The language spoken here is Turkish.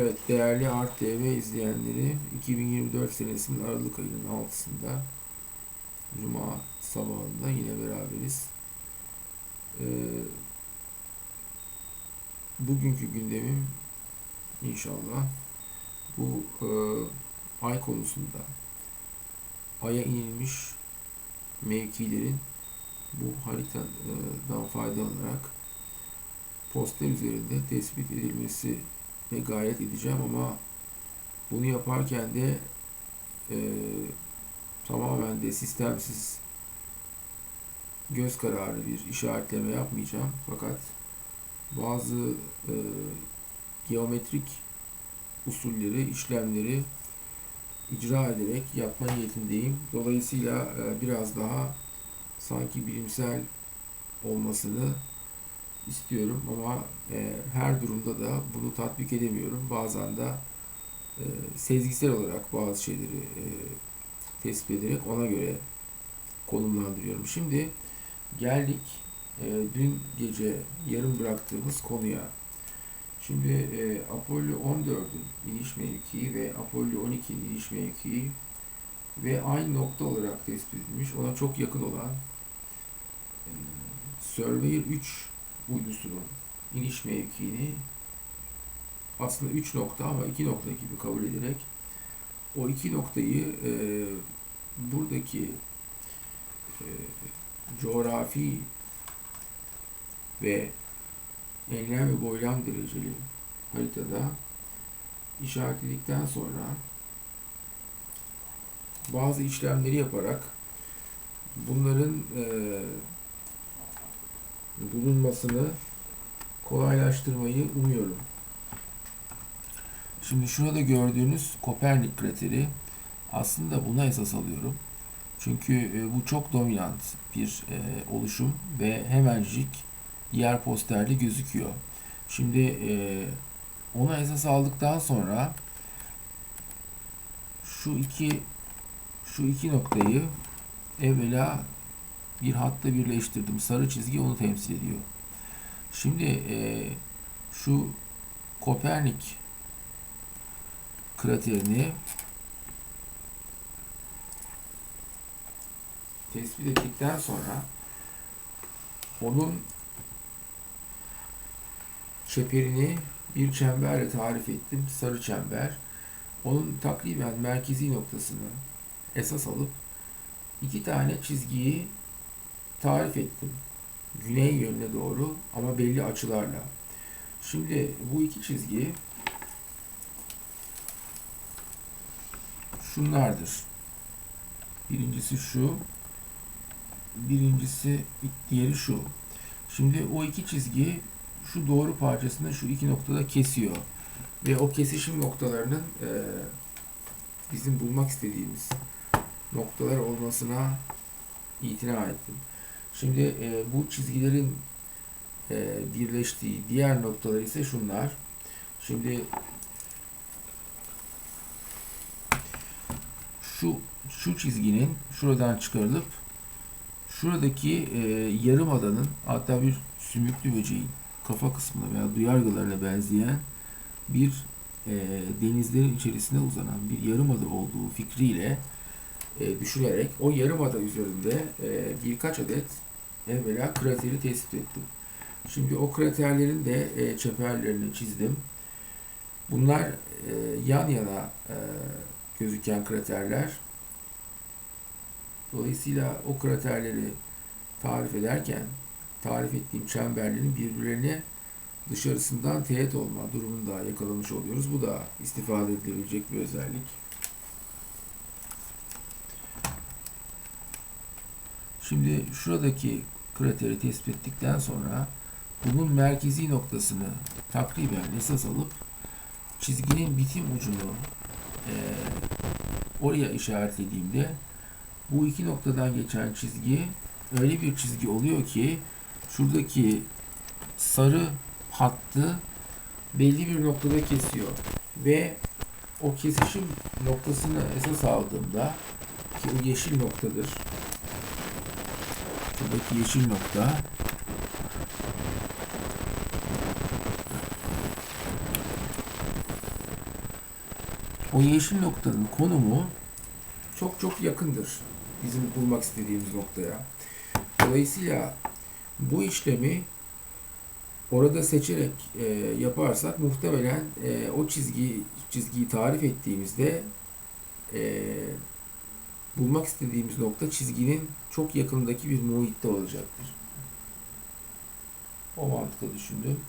Evet değerli Art TV izleyenleri 2024 senesinin Aralık ayının 6'sında Cuma sabahında yine beraberiz. Ee, bugünkü gündemim inşallah bu e, ay konusunda aya inilmiş mevkilerin bu haritadan faydalanarak poster üzerinde tespit edilmesi ve gayret edeceğim ama bunu yaparken de e, tamamen de sistemsiz göz kararı bir işaretleme yapmayacağım. Fakat bazı e, geometrik usulleri, işlemleri icra ederek yapma niyetindeyim. Dolayısıyla e, biraz daha sanki bilimsel olmasını istiyorum ama e, her durumda da bunu tatbik edemiyorum. Bazen de e, sezgisel olarak bazı şeyleri e, tespit ederek ona göre konumlandırıyorum. Şimdi geldik e, dün gece yarım bıraktığımız konuya. Şimdi e, Apollo 14'ün iniş mevkii ve Apollo 12'nin iniş mevkii ve aynı nokta olarak tespit edilmiş, ona çok yakın olan e, Surveyor 3 uydusunun iniş mevkiini aslında 3 nokta ama 2 nokta gibi kabul ederek o iki noktayı e, buradaki e, coğrafi ve enlem ve boylam dereceli haritada işaretledikten sonra bazı işlemleri yaparak bunların e, bulunmasını kolaylaştırmayı umuyorum. Şimdi şurada gördüğünüz Kopernik krateri aslında buna esas alıyorum. Çünkü e, bu çok dominant bir e, oluşum ve hemencik yer posterde gözüküyor. Şimdi e, ona esas aldıktan sonra şu iki şu iki noktayı evvela bir hatta birleştirdim. Sarı çizgi onu temsil ediyor. Şimdi e, şu Kopernik kraterini tespit ettikten sonra onun çeperini bir çemberle tarif ettim. Sarı çember. Onun takriben merkezi noktasını esas alıp iki tane çizgiyi tarif ettim. Güney yönüne doğru ama belli açılarla. Şimdi bu iki çizgi şunlardır. Birincisi şu. Birincisi diğeri şu. Şimdi o iki çizgi şu doğru parçasını şu iki noktada kesiyor. Ve o kesişim noktalarının e, bizim bulmak istediğimiz noktalar olmasına itina ettim. Şimdi e, bu çizgilerin e, birleştiği diğer noktalar ise şunlar. Şimdi şu şu çizginin şuradan çıkarılıp şuradaki e, yarım adanın hatta bir sümüklü böceğin kafa kısmına veya duyargalarına benzeyen bir e, denizlerin içerisine uzanan bir yarım ada olduğu fikriyle e, düşünerek o yarım ada üzerinde e, birkaç adet evvela krateri tespit ettim. Şimdi o kraterlerin de e, çeperlerini çizdim. Bunlar e, yan yana e, gözüken kraterler. Dolayısıyla o kraterleri tarif ederken tarif ettiğim çemberlerin birbirlerine dışarısından teğet olma durumunu da yakalamış oluyoruz. Bu da istifade edilebilecek bir özellik. Şimdi şuradaki krateri tespit ettikten sonra bunun merkezi noktasını takriben esas alıp çizginin bitim ucunu e, oraya işaretlediğimde bu iki noktadan geçen çizgi öyle bir çizgi oluyor ki şuradaki sarı hattı belli bir noktada kesiyor ve o kesişim noktasını esas aldığımda ki o yeşil noktadır. Buradaki yeşil nokta o yeşil noktanın konumu çok çok yakındır bizim bulmak istediğimiz noktaya. Dolayısıyla bu işlemi orada seçerek e, yaparsak muhtemelen e, o çizgi çizgiyi tarif ettiğimizde e, bulmak istediğimiz nokta çizginin çok yakındaki bir muhitte olacaktır. O mantıkla düşündüm.